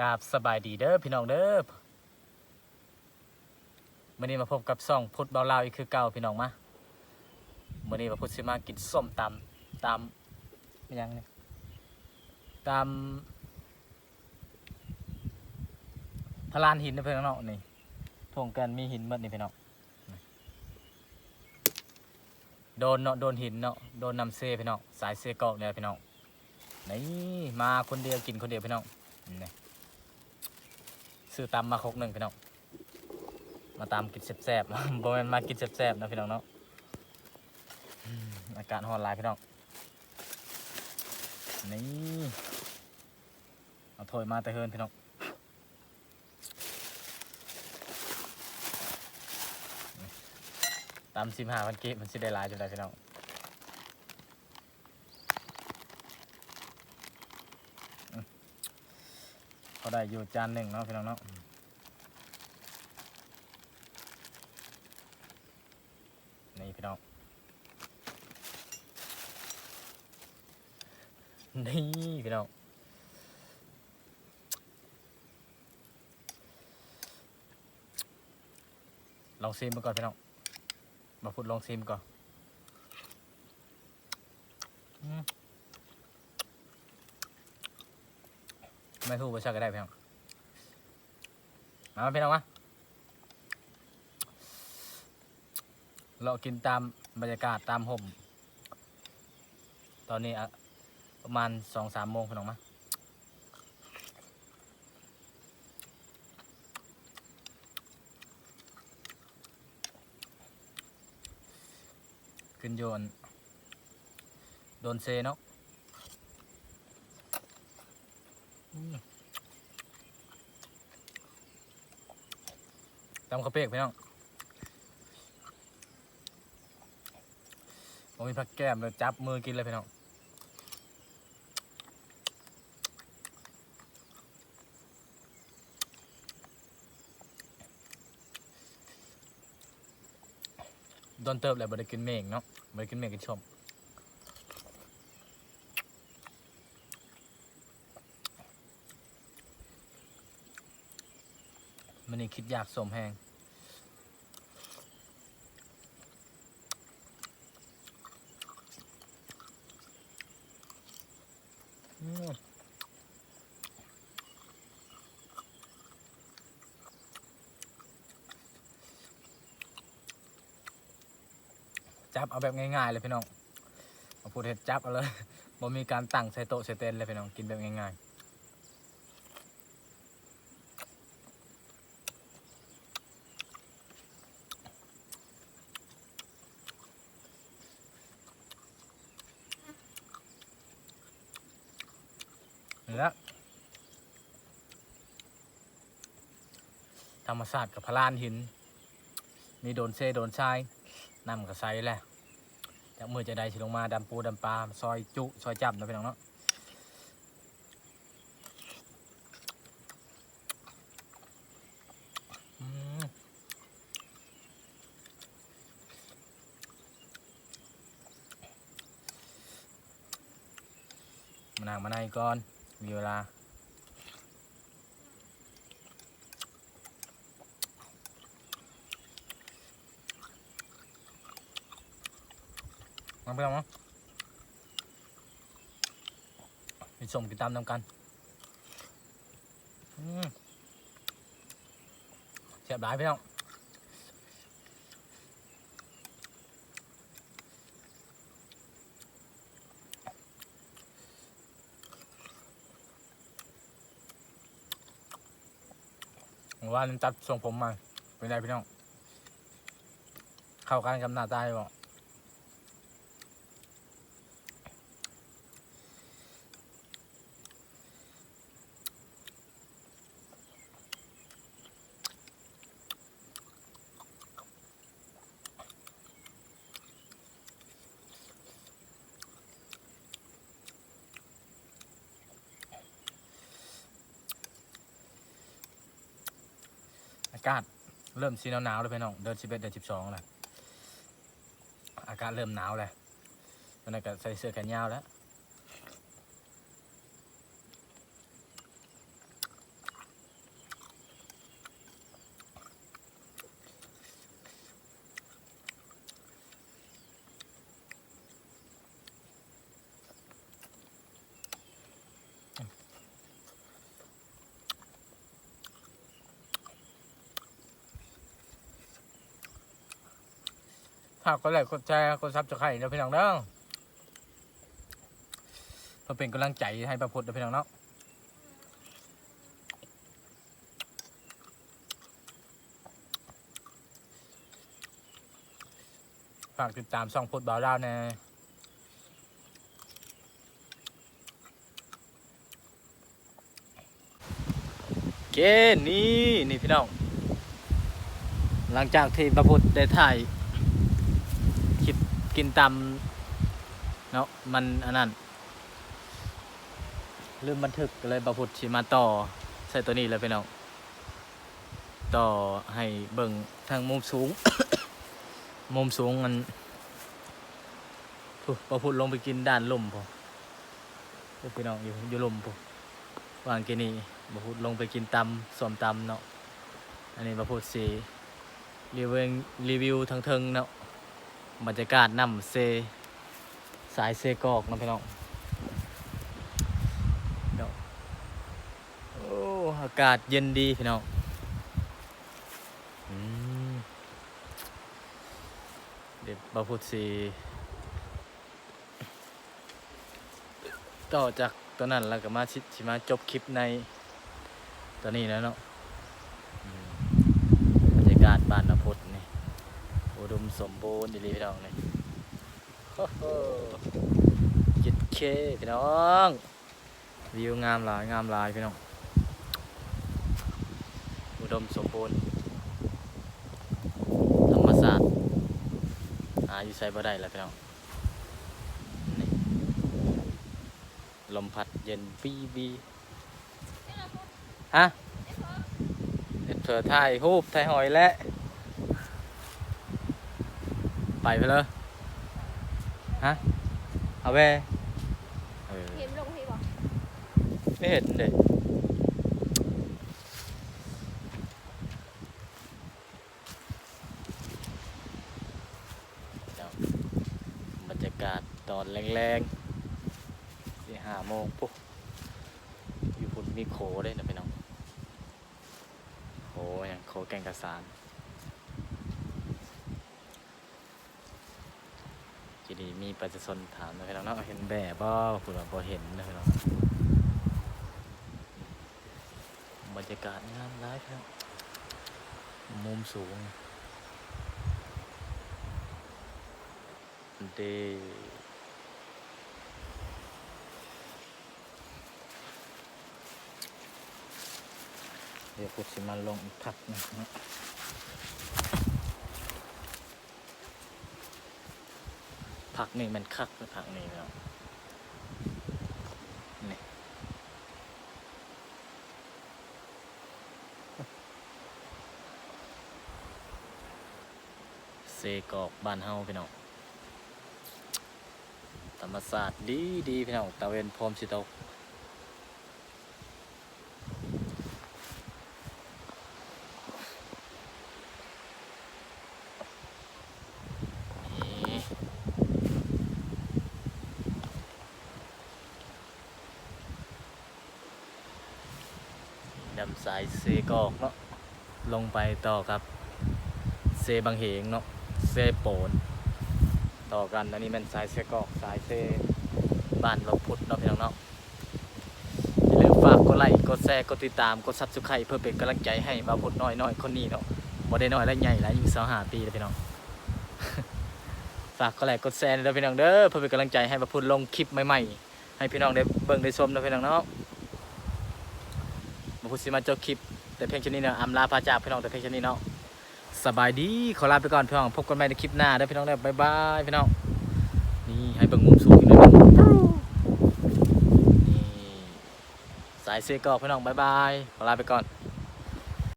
กราบสบายดีเด้อพี่น้องเด้อมื่อนี้มาพบกับซ่องพุทธเบาลาวอีกคือเก่าพี่น้องมามื่อนี้มาพุทธสิมากินส้มตำตามอิหยังนี่ตามพลานหินนะพี่น้องนี่ทวงกันมีหินหมดนี่พี่น้องโดนเนาะโดนหินเนาะโดนนำเซพี่น้องสายเซเกาะเนี่ยพี่น้องนี่มาคนเดียวกินคนเดียวพี่น้องนี่ ซื้อตำมาครกหนึ่งพี่น้องมาตามกินแซ่บๆบ่แม่นมากินแซ่บๆนะพี่น้องเนาะอากาศร้อนหลายพี่น้องนี่เอาถ้วยมาแต่เฮินพี่น้องนี่ตำสิบห้าพันกีบมันสิได้หลายจุดได้พี่น้อง ได้อยู่จานหนึ่งเนาะพี่น้องเนาะนี่พี่น้องนี่พี่น้องลองซิมมาก่อนพี่น้องมาพูดลองซิมก่อน ไม่ถูกประชาก็ได้พี่น้องมาพี่น้องมาเรากินตามบรรยากาศตามห่ม ตอนนี้ประมาณสองสามโมงพี่น้องมาขึ้นโยนโดนเซเนาะอืม ตำข้าวเปียกพี่น้องผมมีผักแก้มเลยจับมือกินเลยพี่น้องโดนเติบเลยบ่ได้กินเมงเนาะบ่ได้กินเมงกินชม นนี่คิดอยากสมแหงจับเอาแบบง่ายๆเลยพี่น้องมาพูดเห็ดจับเอาเลยบ่มีการตั้งใส่โต๊ะใส่เต็นเลยพี่น้องกินแบบง่ายๆ นี่ละธรรมศาสตร์กับพลานหิน มีโดนเซโดนทรายนำกับไซแหละจากมือจะได้สิลงมาดำปูดำปลาซอยจุซอยจับนะพี่น้องเนาะมมานางมาในก่อน มีเวลา มาไปลองมั้งไปส่งกินตามนำกันเสียบหลายพี่น้อง ว่ามันตัดทรงผมมาเป็นไรพี่น้อง เข้ากันกับหน้าตาอยู่ อากาศเริ่มสีหนาวๆแล้วพี่น้อง เดือนสิบเอ็ดเดือนสิบสองแหละอากาศเริ่มหนาวแล้วตอนนั้นก็ใส่เสื้อแขนยาวแล้ว ฝากกดไลค์กดแชร์กดซับสไครต์นะพี่น้องเด้อเพื่อเป็นกำลังใจให้ประพุทธนะพี่น้องเนาะฝากติดตามช่องพุทธบ่าวดาวแน่เกนี่นี่พี่น้อง หลังจากที่ประพุทธได้ถ่าย กินตำเนาะมันอันนั้นลืมบันทึกเลยประพุทธชิมาต่อใส่ตัวนี้เลยพี่น้องต่อให้เบิ่งทางมุมสูง มุมสูงมันผู้ปะพุทธลงไปกินด้านลมพอเดี๋ยวพี่น้องอยู่อยู่ลมพอวางกินนี่ประพุทธลงไปกินตำสวมตำเนาะอันนี้ประพุทธสีรีวิวรีวิวทั้งเทิงเนาะ บรรยากาศน้ำเซ สายเซกอกนะพี่น้องโอ้อากาศเย็นดีพี่น้องเดี๋ยวบาพูดสีต่อจากตัวนั้นแล้วก็มาชิมาจบคลิปในตัวนี้แล้วเนาะอืม บรรยากาศบ้านนพุทธนี่อุดม สมบูรณ์ดีพี่น้องนี่โอ้โหจิตเคพี่น้องวิวงามหลายงามหลายพี่น้อง อุดมสมบูรณ์ธรรมศาสตร์หาอยู่ใส่บ่ได้แล้วพี่น้องลมพัดเย็นบีบีฮะเห็ดเผอถ่ายรูปถ่ายหอยและ ไปไปเลยฮะเอาไปเออเห็นลงให้บอกไม่เห็นเด็กบรรยากาศตอนแรงๆที่ห้าโมงปุ๊บอยู่บนมีโขได้นะพี่น้องโอ้ยงโคแกงกระสาน ทีนี้มีประชาชนถามนะพี่น้องเนาะเห็นแบบบ่คุณว่าบ่เห็นนะพี่น้องบรรยากาศงามร้ายพี่น้องมุมสูงเดเดี๋ยวพุทธิมาลงอีกพักหนะ พักนี่มันคักผักนี่เนาะนี่เซกอกบ้านเฮาพี่น้องธรรมศาสตร์ดีดีพี่น้องตะเวนพรมสิตก สายเซกอกเนาะลงไปต่อครับเซบางเหงเนาะเซโปนต่อกันอันนี้มันสายเซกอกสายเซบ้านเราพุทธเนาะพี่น้องเนาะอย่าลืมฝากกดไลค์กดแชร์กดติดตามกดซับสไครต์เพื่อเป็นกำลังใจให้บ่าวพุทธน้อยน้อยๆคนนี้เนาะบ่ได้น้อยและใหญ่และยิ่งสองหาปีเลยพี่น้องฝากกดไลค์กดแชร์ด้วยพี่น้องเด้อเพื่อเป็นกำลังใจให้มาพูดลงคลิปใหม่ๆให้พี่น้องได้เบิ่งได้ชมนะพี่น้องเนาะ มาพูดสิมาจบคลิป แต่เพียงแค่นี้เนาะอำลาพาจากพี่น้องแต่เพียงแค่นี้เนาะสบายดีขอลาไปก่อนพี่น้องพบกันใหม่ในคลิปหน้าเด้อพี่น้องเด้บายบายพี่น้องนี่ให้เบิ่งมุมสูงอีกหน่อยนึงนี่สายเซกอกพี่น้องบายบายขอลาไปก่อน